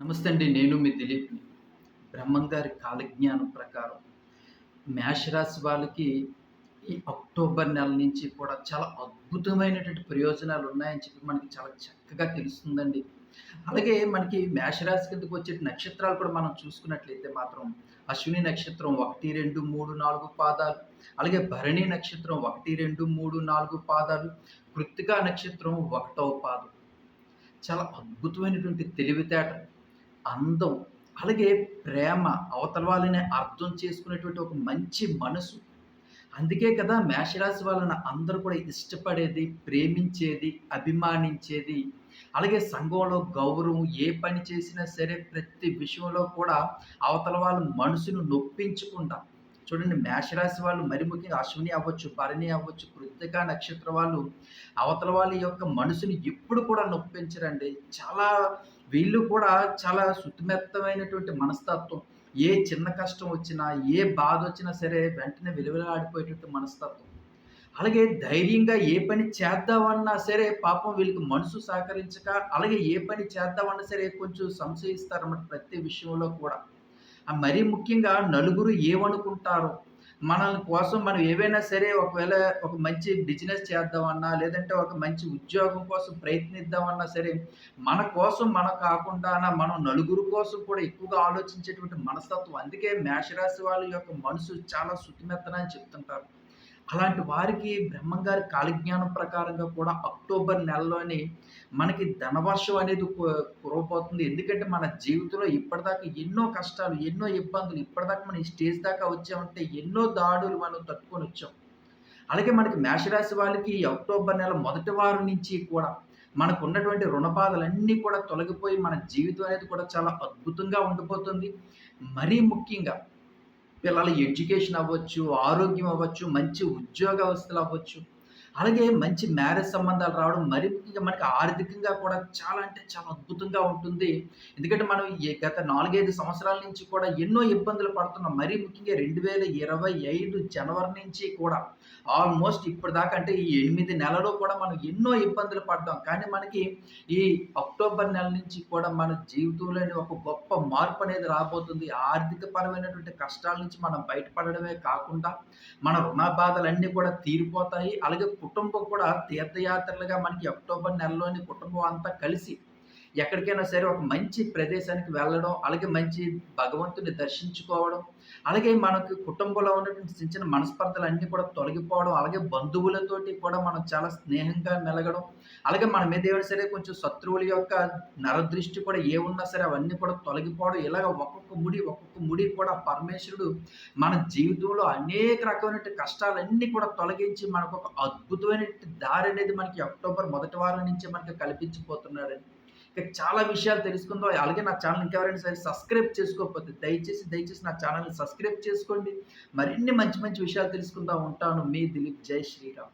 నమస్తే అండి నేను మీ దిలీప్ని బ్రహ్మం గారి కాలజ్ఞానం ప్రకారం మేషరాశి వాళ్ళకి ఈ అక్టోబర్ నెల నుంచి కూడా చాలా అద్భుతమైనటువంటి ప్రయోజనాలు ఉన్నాయని చెప్పి మనకి చాలా చక్కగా తెలుస్తుందండి. అలాగే మనకి మేషరాశి కిందకు వచ్చే నక్షత్రాలు కూడా మనం చూసుకున్నట్లయితే మాత్రం అశ్విని నక్షత్రం ఒకటి రెండు మూడు నాలుగు పాదాలు అలాగే భరణి నక్షత్రం ఒకటి రెండు మూడు నాలుగు పాదాలు కృత్తికా నక్షత్రం ఒకటవ పాదం. చాలా అద్భుతమైనటువంటి తెలివితేట అందం అలాగే ప్రేమ అవతల వాళ్ళని అర్థం చేసుకునేటువంటి ఒక మంచి మనసు. అందుకే కదా మేషరాశి వాళ్ళని అందరూ కూడా ఇష్టపడేది ప్రేమించేది అభిమానించేది. అలాగే సంఘంలో గౌరవం ఏ పని చేసినా సరే ప్రతి విషయంలో కూడా అవతల వాళ్ళ మనసును నొప్పించకుండా చూడండి మేషరాశి వాళ్ళు మరి ముఖ్యంగా అశ్విని అవ్వచ్చు భరణి అవ్వచ్చు కృతిక నక్షత్ర వాళ్ళు అవతల వాళ్ళ యొక్క మనసుని ఎప్పుడు కూడా నొప్పించరండి. చాలా వీళ్ళు కూడా చాలా శుతిమెత్తమైనటువంటి మనస్తత్వం. ఏ చిన్న కష్టం వచ్చినా ఏ బాధ వచ్చినా సరే వెంటనే విలువలాడిపోయేటట్టు మనస్తత్వం. అలాగే ధైర్యంగా ఏ పని చేద్దామన్నా సరే పాపం వీళ్ళకి మనసు సహకరించక అలాగే ఏ పని చేద్దామన్నా సరే కొంచెం సంశయిస్తారన్నమాట ప్రతి విషయంలో కూడా. మరీ ముఖ్యంగా నలుగురు ఏమనుకుంటారు? మనల్ని కోసం మనం ఏవైనా సరే ఒకవేళ ఒక మంచి బిజినెస్ చేద్దామన్నా లేదంటే ఒక మంచి ఉద్యోగం కోసం ప్రయత్నిద్దామన్నా సరే మన కోసం మన కాకుండా మనం నలుగురు కోసం కూడా ఎక్కువగా ఆలోచించేటువంటి మనస్తత్వం. అందుకే మేషరాశి వాళ్ళ యొక్క మనసు చాలా శుతిమెత్తనని చెప్తుంటారు. అలాంటి వారికి బ్రహ్మంగారి కాలజ్ఞానం ప్రకారంగా కూడా అక్టోబర్ నెలలోని మనకి ధనవర్షం అనేది కురవబోతుంది. ఎందుకంటే మన జీవితంలో ఇప్పటిదాకా ఎన్నో కష్టాలు ఎన్నో ఇబ్బందులు ఇప్పటిదాకా మనం ఈ స్టేజ్ దాకా వచ్చామంటే ఎన్నో దాడులు మనం తట్టుకొని వచ్చాం. అలాగే మనకి మేషరాశి వాళ్ళకి అక్టోబర్ నెల మొదటి వారం నుంచి కూడా మనకు ఉన్నటువంటి రుణబాధలన్నీ కూడా తొలగిపోయి మన జీవితం అనేది కూడా చాలా అద్భుతంగా ఉండిపోతుంది. మరీ ముఖ్యంగా పిల్లల ఎడ్యుకేషన్ అవ్వచ్చు ఆరోగ్యం అవ్వచ్చు మంచి ఉద్యోగ అవస్థలు అవ్వచ్చు. అలాగే మంచి మ్యారేజ్ సంబంధాలు రావడం మరి ముఖ్యంగా మనకి ఆర్థికంగా కూడా చాలా అంటే చాలా అద్భుతంగా ఉంటుంది. ఎందుకంటే మనం గత నాలుగైదు సంవత్సరాల నుంచి కూడా ఎన్నో ఇబ్బందులు పడుతున్నాం. మరీ ముఖ్యంగా రెండు వేల ఇరవై ఐదు జనవరి నుంచి కూడా ఆల్మోస్ట్ ఇప్పటిదాకా అంటే ఈ ఎనిమిది నెలలో కూడా మనం ఎన్నో ఇబ్బందులు పడ్డాం. కానీ మనకి ఈ అక్టోబర్ నెల నుంచి కూడా మన జీవితంలోని ఒక గొప్ప మార్పు అనేది రాబోతుంది. ఆర్థిక పరమైనటువంటి కష్టాల నుంచి మనం బయటపడడమే కాకుండా మన రుణ బాధలన్నీ కూడా తీరిపోతాయి. అలాగే కుటుంబం కూడా తీర్థయాత్రలుగా మనకి అక్టోబర్ నెలలోని కుటుంబం అంతా కలిసి ఎక్కడికైనా సరే ఒక మంచి ప్రదేశానికి వెళ్ళడం అలాగే మంచి భగవంతుని దర్శించుకోవడం అలాగే మనకు కుటుంబంలో ఉన్నటువంటి చిన్న చిన్న మనస్పర్ధలు అన్నీ కూడా తొలగిపోవడం అలాగే బంధువులతోటి కూడా మనం చాలా స్నేహంగా మెలగడం అలాగే మన మీద ఏమైనా సరే కొంచెం శత్రువుల యొక్క నరదృష్టి కూడా ఏ ఉన్నా సరే అవన్నీ కూడా తొలగిపోవడం ఇలాగ ఒక్కొక్క ముడి ఒక్కొక్క ముడి కూడా పరమేశ్వరుడు మన జీవితంలో అనేక రకమైన కష్టాలన్నీ కూడా తొలగించి మనకు ఒక అద్భుతమైన దారి అనేది మనకి అక్టోబర్ మొదటి వారం నుంచి మనకి కల్పించిపోతున్నాడండి. ఇక చాలా విషయాలు తెలుసుకుందాం. అలాగే నా ఛానల్ ఇంకెవరైనా సరే సబ్స్క్రైబ్ చేసుకోకపోతే దయచేసి దయచేసి నా ఛానల్ని సబ్స్క్రైబ్ చేసుకోండి. మరిన్ని మంచి మంచి విషయాలు తెలుసుకుంటా ఉంటాను మీ దిలీప్. జై శ్రీరామ్.